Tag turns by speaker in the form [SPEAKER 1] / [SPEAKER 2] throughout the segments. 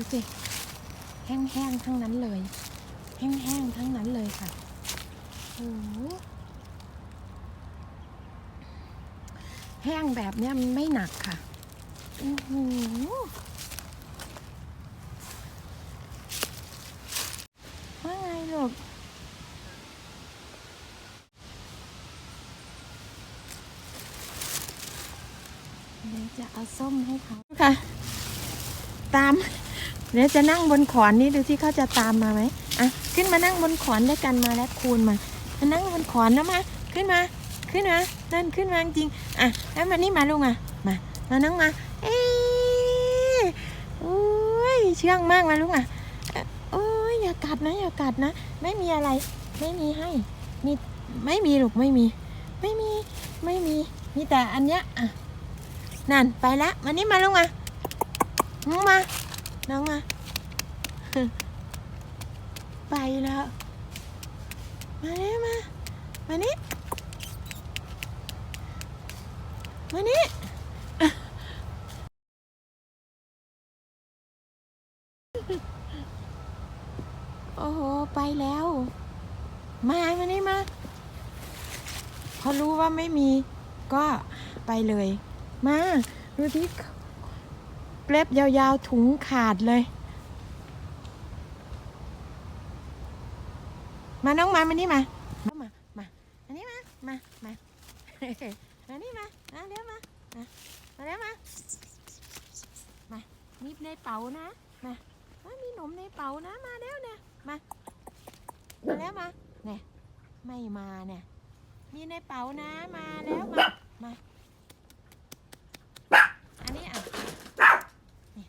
[SPEAKER 1] ดูสิแห้งๆทั้งนั้นเลย แห้งๆทั้งนั้นเลยค่ะโอ้โหแห้งแบบเนี้ยมันไม่หนักค่ะอื้อหือว่าไงลูกเดี๋ยวจะเอาส้มให้เขาค่ะ ตาม เดี๋ยวจะนั่งบนขอนนี้ดูที่เขาจะตามมาไหมอะขึ้นมานั่งบนขอนด้วยกันมาแล้วคูณมามานั่งบนขอนนะมาขึ้นมา ขึ้นมาเดินขึ้นมาจริงอะแล้วมานี่มาลูกอะมามานั่งมาเอ้ยโอ้ยเชื่องมากมาลูกอะเออโอ้ยอย่ากัดนะอย่ากัดนะ ไม่มีอะไรไม่มีให้มีไม่มีลูกไม่มี ไม่มีไม่มีมีแต่อันเนี้ยอะนั่นไปละมานี่มาลูกมาน้องมา น้องมาไปแล้ว มาเนี่มา มานี่มานี่โอ้โห ไปแล้ว มามานี่มาพอรู้ว่าไม่มี ก็ไปเลย มา ดูที่ เล็บยาวๆ ถุงขาดเลย มาน้องมามานี่มามามามาอันนี้มา มา มามานี่มามาเร็วมา มามาเร็วมา มามีในเป๋านะ มามามีหนมในเป๋านะ มาแล้วเนี่ย มา มาแล้วมา เนี่ย ไม่มาเนี่ย มีในเป๋านะ มาแล้วมา มา อันนี้อะนี่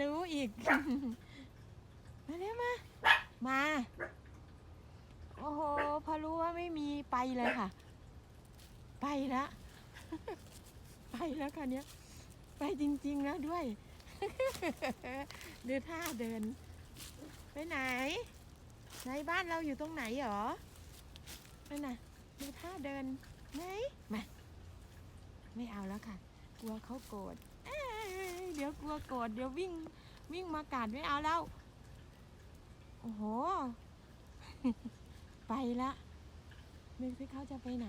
[SPEAKER 1] รู้อีก มาเร็วมา มา โอ้โห พอรู้ว่าไม่มีไปเลยค่ะ ไปละไปแล้วค่ะเนี้ย ไปจริง ๆ แล้วด้วยดูท่าเดิน ไปไหน ในบ้านเราอยู่ตรงไหนหรอไปไหนดูท่าเดินไหนมา ไม่เอาแล้วค่ะ กลัวเขาโกรธ เดี๋ยวกลัวโกรธเดี๋ยววิ่งวิ่งมากัดไม่เอาแล้ว โอ้โห ไปละนึกสิเขาจะไปไหน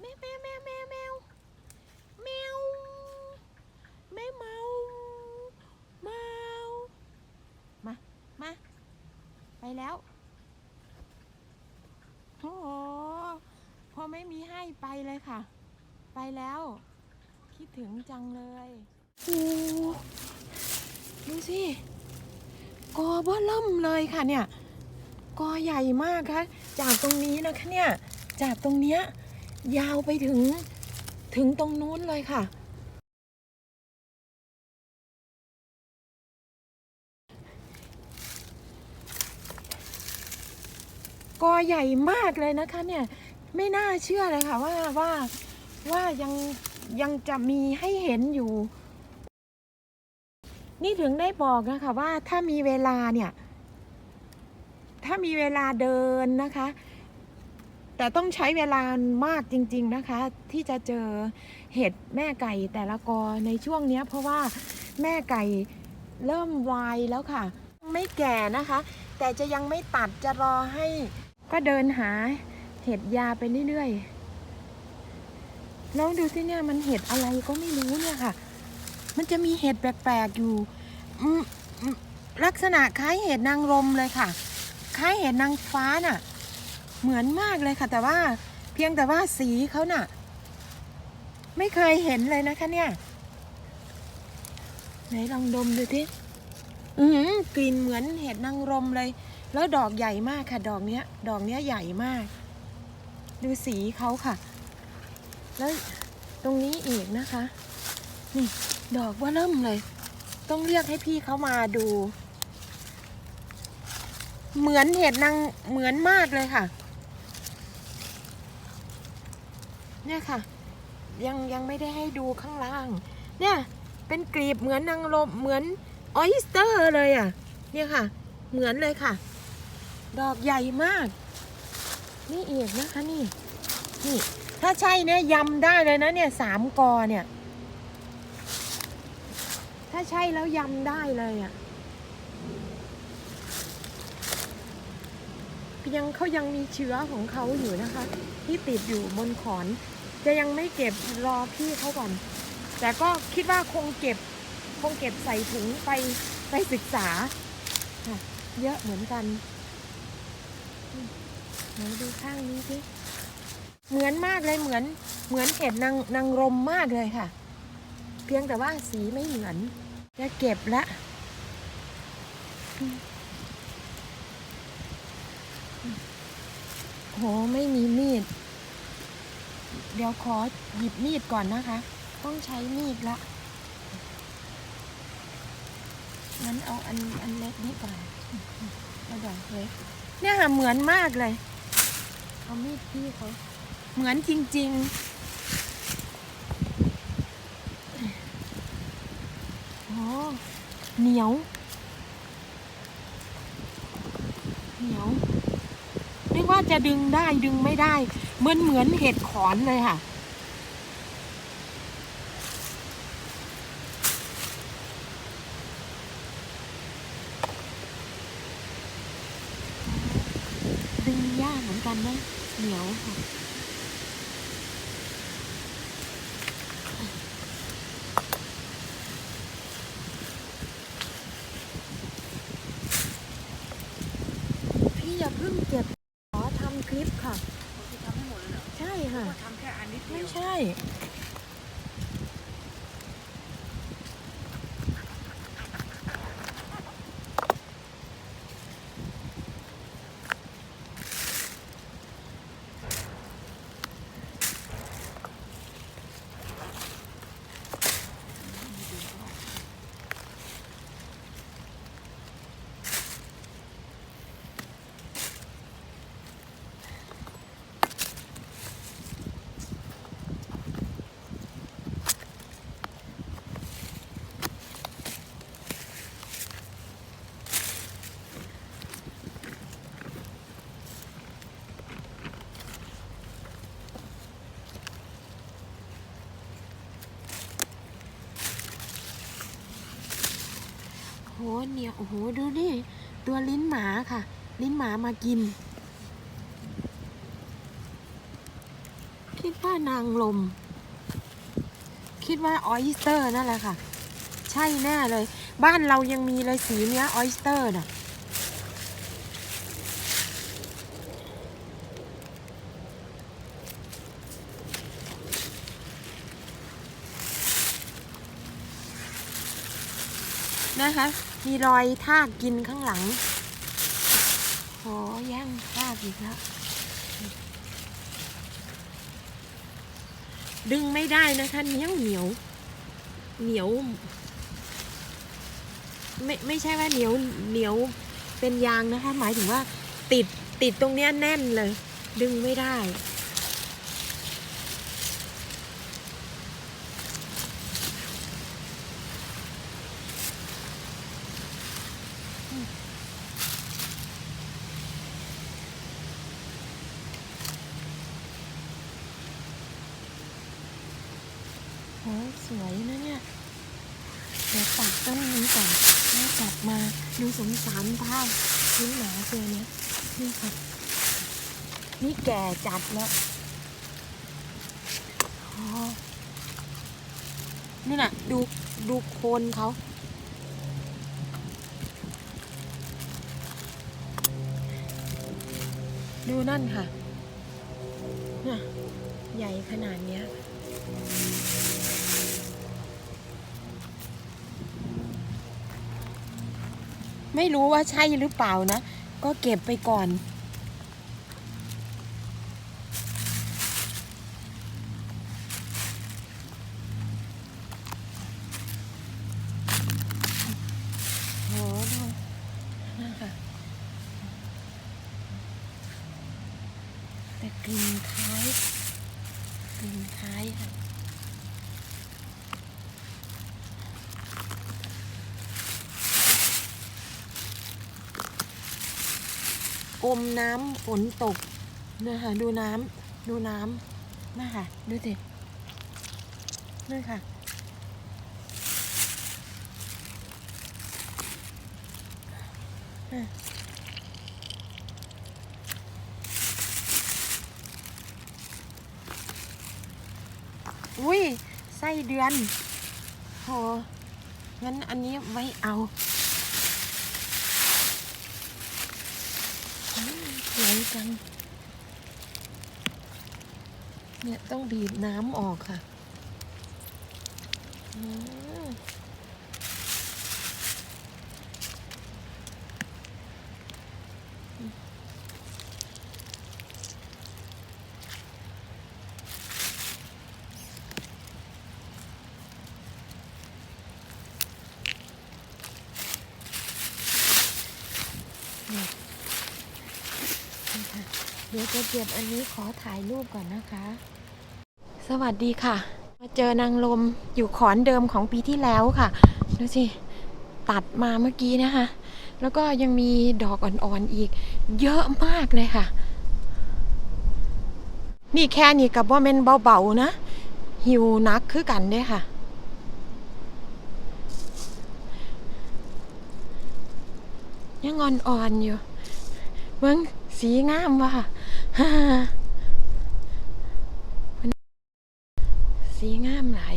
[SPEAKER 1] แมวแมวแมวแมวแมวแมวแมวเมาเมามา มา ไป แล้ว โอ้โห พอไม่มีให้ไปเลยค่ะ ไปแล้ว คิดถึงจังเลยโอ้ดูสิกอเบ้อเริ่มเลยค่ะเนี่ย กอใหญ่มากค่ะ จากตรงนี้นะคะเนี่ย จากตรงเนี้ยยาวไปถึงถึงตรงนู้นเลยค่ะ กอใหญ่มากเลยนะคะเนี่ยไม่น่าเชื่อเลยค่ะว่าว่าว่ายังยังจะมีให้เห็นอยู่ นี่ถึงได้บอกนะคะว่าถ้ามีเวลาเนี่ย ถ้ามีเวลาเดินนะคะ แต่ต้องใช้เวลามากจริง ๆนะคะ ที่จะเจอเห็ดแม่ไก่แต่ละกอในช่วงนี้เพราะว่าแม่ไก่เริ่มวายแล้วค่ะ ไม่แก่นะคะ แต่จะยังไม่ตัดจะรอให้ ก็เดินหาเห็ดยาไปเรื่อยๆแล้วดูสิเนี่ยมันเห็ดอะไรก็ไม่รู้เนี่ยค่ะ มันจะมีเห็ดแปลกๆอยู่ลักษณะคล้ายเห็ดนางรมเลยค่ะ คล้ายเห็ดนางฟ้าน่ะ เหมือนมากเลยค่ะ แต่ว่าเพียงแต่ว่าสีเขาน่ะ ไม่เคยเห็นเลยนะคะเนี่ย ไหนลองดมดูที อืกลิ่นเหมือนเห็ดนางรมเลย แล้วดอกใหญ่มากค่ะ ดอกเนี้ย ดอกเนี้ยใหญ่มาก ดูสีเขาค่ะ แล้วตรงนี้อีกนะคะ นี่ ดอกว่าเริ่มเลย ต้องเรียกให้พี่เขามาดู เหมือนเห็ดนางเหมือนมากเลยค่ะ เนี่ยค่ะ ยังยังไม่ได้ให้ดูข้างล่าง เนี่ยเป็นกลีบเหมือนนางรมเหมือน ออยสเตอร์เลยอะ เนี่ยค่ะ เหมือนเลยค่ะ ดอกใหญ่มาก นี่เอีกนะคะนี่ นี่ ถ้าใช่เนี่ยยำได้เลยนะเนี่ยสามกอเนี่ย ถ้าใช่แล้วยำได้เลยอะ่ะยังเขายังมีเชื้อของเขาอยู่นะคะ ที่ติดอยู่บนขอน จะยังไม่เก็บรอพี่เขาก่อน แต่ก็คิดว่าคงเก็บ คงเก็บใส่ถุงไปไปศึกษาค่ะเยอะเหมือนกันอืมไหนดูข้างนี้สิเหมือนมากเลยเหมือนเหมือนเห็ดนางนางรมมากเลยค่ะ เพียงแต่ว่าสีไม่เหมือนจะเก็บละอืมโหไม่มีมีด เดี๋ยวขอหยิบมีดก่อนนะคะ ต้องใช้มีดละ งั้นเอาอันอันเล็กนี้ก่อนเอาดอกเล็กเนี่ยค่ะเหมือนมากเลย เอามีดพี่เขาเหมือนจริง ๆ โอ้เหนียว เหนียวนึกว่าจะดึงได้ดึงไม่ได้ เหมือนเหมือนเห็ดขอนเลยค่ะ ยากเหมือนกันนะ เหนียวค่ะพี่อย่าเพิ่งเก็บขอทำคลิปค่ะ
[SPEAKER 2] คือทำให้หมดเลยเหรอ
[SPEAKER 1] ใช่ค่ะ
[SPEAKER 2] ว่าทำแค่อันนิดเดี
[SPEAKER 1] ไม่
[SPEAKER 2] ยว
[SPEAKER 1] ใช่ โห เหนียวโอ้โหดูนี่ตัวลิ้นหมาค่ะ ลิ้นหมามากิน คิดว่านางลม คิดว่าออยสเตอร์นั่นแหละค่ะ ใช่แน่เลย บ้านเรายังมีเลยสีเนี้ยออยสเตอร์น่ะนะคะ มีรอยทากกินข้างหลังโหแย่งทากอีกแล้ว ดึงไม่ได้นะคะเหนียวเหนียว เหนียว ไม่ไม่ใช่ว่าเหนียวเหนียวเป็นยางนะคะ หมายถึงว่าติดติดตรงเนี้ยแน่นเลย ดึงไม่ได้ สวยนะเนี่ยเดี๋ยวตัดต้นนี้ก่อนแล้วกลับมาดูสงสารท่าชิ้นหมาตัวเนี้ยนี่ค่ะนี่แก่จัดแล้วอ๋อนี่น่ะ ดูดูโคนเขาดูนั่นค่ะน่ะใหญ่ขนาดเนี้ย ไม่รู้ว่าใช่หรือเปล่านะ ก็เก็บไปก่อน โหดูนั่นค่ะแต่กลิ่นคล้ายกลิ่นคล้ายค่ะ อ มน้ำฝนตกนะคะดูน้ำดูน้ำนะคะดูสินี่ค่ะอุ้ยไส้เดือนโหงั้นอันนี้ไว้เอาอืมสวย จัง เนี่ยต้องบีบน้ำออกค่ะ อืมนี่ค่ะเดี๋ยวจะเก็บอันนี้ขอถ่ายรูปก่อนนะคะ สวัสดีค่ะ มาเจอนางลมอยู่ขอนเดิมของปีที่แล้วค่ะ ดูสิ ตัดมาเมื่อกี้นะคะ แล้วก็ยังมีดอกอ่อนๆอีก เยอะมากเลยค่ะ นี่แค่นี้กับว่าเมนเบาๆนะ หิวนักคือกันเด้ค่ะยังอ่อนๆอยู่เบิ่งสีงามว่ะ สีงามหลาย